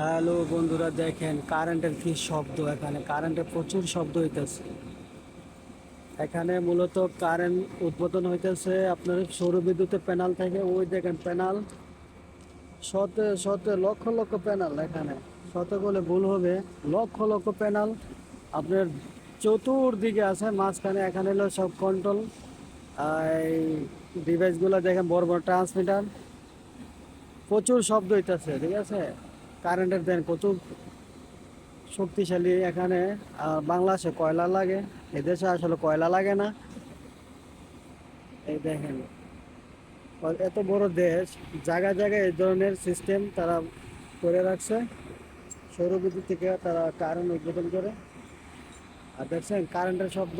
Hello বন্ধুরা, দেখেন কারেন্টের কি শব্দ এখানে? কারেন্টের প্রচুর শব্দ হইতেছে। এখানে মূলত কারেন্ট উদ্বোধন হইতেছে আপনার সৌর বিদ্যুতের প্যানেল থেকে। ওই দেখেন প্যানেল শত শত, লক্ষ লক্ষ প্যানেল এখানে। শত বলে ভুল হবে। লক্ষ লক্ষ প্যানেল আপনার চতুর্দিকে আছে, মাঝখানে এখানে হলো সব কন্ট্রোল এই ডিভাইসগুলো দেখেন বড় বড় ট্রান্সমিটার প্রচুর শব্দ হইতেছে, ঠিক আছে? কারেন্টের দেন প্রচুর শক্তিশালী এখানে, আর বাংলাদেশে কয়লা লাগে? এদেশে আসলে কয়লা লাগে না। এই দেখেন এত বড় দেশ, জায়গায় জায়গায় এই ধরনের সিস্টেম তারা করে রাখছে। সৌরবিদ্যুৎ থেকে তারা কারেন্ট উদ্বোধন করে। আর দেখছেন কারেন্টের শব্দ।